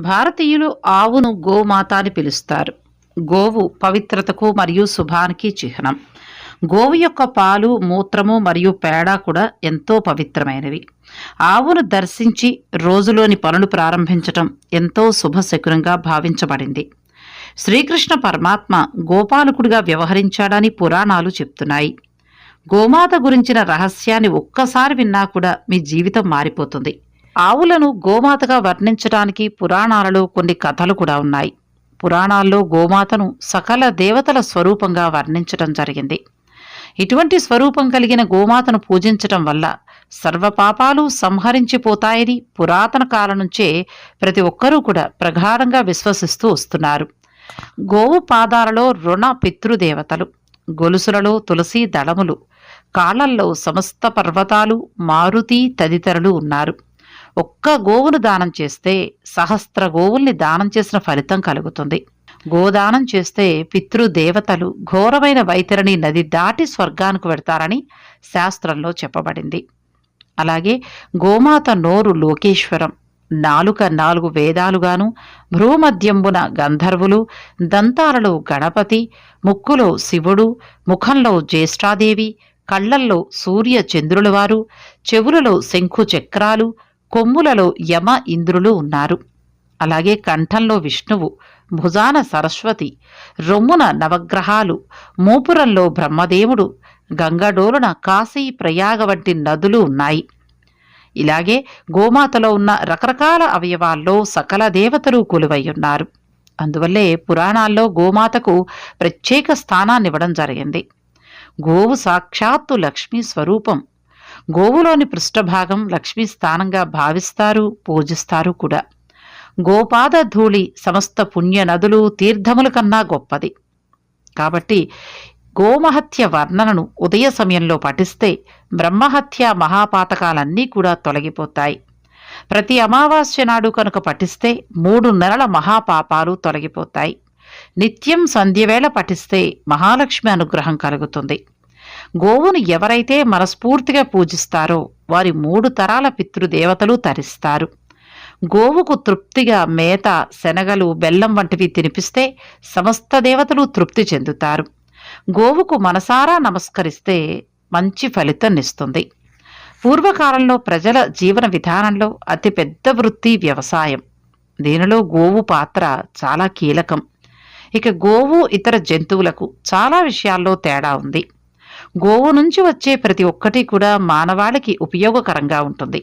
భారతీయులు ఆవును గోమాత అని పిలుస్తారు. గోవు పవిత్రతకు మరియు శుభానికి చిహ్నం. గోవు యొక్క పాలు మూత్రము మరియు పేడ కూడా ఎంతో పవిత్రమైనవి. ఆవును దర్శించి రోజులోని పనులు ప్రారంభించటం ఎంతో శుభశకునంగా భావించబడింది. శ్రీకృష్ణ పరమాత్మ గోపాలకుడిగా వ్యవహరించాడని పురాణాలు చెప్తున్నాయి. గోమాత గురించిన రహస్యాన్ని ఒక్కసారి విన్నా కూడా మీ జీవితం మారిపోతుంది. ఆవులను గోమాతగా వర్ణించడానికి పురాణాలలో కొన్ని కథలు కూడా ఉన్నాయి. పురాణాల్లో గోమాతను సకల దేవతల స్వరూపంగా వర్ణించటం జరిగింది. ఇటువంటి స్వరూపం కలిగిన గోమాతను పూజించటం వల్ల సర్వపాపాలు సంహరించిపోతాయని పురాతన కాలం నుంచే ప్రతి ఒక్కరూ కూడా ప్రగాఢంగా విశ్వసిస్తూ వస్తున్నారు. గోవు పాదాలలో రుణ పితృదేవతలు గొలుసులలో తులసి దళములు కాళ్ళల్లో సమస్త పర్వతాలు మారుతి తదితరులు ఉన్నారు. ఒక్క గోవును దానం చేస్తే సహస్ర గోవుల్ని దానం చేసిన ఫలితం కలుగుతుంది. గోదానం చేస్తే పితృదేవతలు ఘోరమైన వైతరిని నది దాటి స్వర్గానికి వెడతారని శాస్త్రంలో చెప్పబడింది. అలాగే గోమాత నోరు లోకేశ్వరం నాలుక నాలుగు వేదాలుగాను భ్రూమధ్యంబున గంధర్వులు దంతాలలో గణపతి ముక్కులో శివుడు ముఖంలో జ్యేష్ఠాదేవి కళ్ళల్లో సూర్య చంద్రులవారు చెవులలో శంఖు చక్రాలు కొమ్ములలో యమ ఇంద్రులు ఉన్నారు. అలాగే కంఠంలో విష్ణువు భుజాన సరస్వతి రొమ్మున నవగ్రహాలు మూపురంలో బ్రహ్మదేవుడు గంగడోలున కాశీ ప్రయాగ వంటి నదులు ఉన్నాయి. ఇలాగే గోమాతలో ఉన్న రకరకాల అవయవాల్లో సకల దేవతలు కొలువై ఉన్నారు. అందువల్లే పురాణాల్లో గోమాతకు ప్రత్యేక స్థానాన్నివ్వడం జరిగింది. గోవు సాక్షాత్తు లక్ష్మీ స్వరూపం. గోవులోని పృష్ఠభాగం లక్ష్మీ స్థానంగా భావిస్తారు పూజిస్తారు కూడా. గోపాద ధూళి సమస్త పుణ్య నదులు తీర్థముల కన్నా గొప్పది. కాబట్టి గోమహత్య వర్ణనను ఉదయ సమయంలో పఠిస్తే బ్రహ్మహత్య మహాపాతకాలన్నీ కూడా తొలగిపోతాయి. ప్రతి అమావాస్య నాడు కనుక పఠిస్తే మూడు నెలల మహాపాపాలు తొలగిపోతాయి. నిత్యం సంధ్యవేళ పఠిస్తే మహాలక్ష్మి అనుగ్రహం కలుగుతుంది. గోవును ఎవరైతే మనస్ఫూర్తిగా పూజిస్తారో వారి మూడు తరాల పితృదేవతలు తరిస్తారు. గోవుకు తృప్తిగా మేత శనగలు బెల్లం వంటివి తినిపిస్తే సమస్త దేవతలు తృప్తి చెందుతారు. గోవుకు మనసారా నమస్కరిస్తే మంచి ఫలితం ఇస్తుంది. పూర్వకాలంలో ప్రజల జీవన విధానంలో అతిపెద్ద వృత్తి వ్యవసాయం. దీనిలో గోవు పాత్ర చాలా కీలకం. ఇక గోవు ఇతర జంతువులకు చాలా విషయాల్లో తేడా ఉంది. గోవు నుంచి వచ్చే ప్రతి ఒక్కటి కూడా మానవాళికి ఉపయోగకరంగా ఉంటుంది.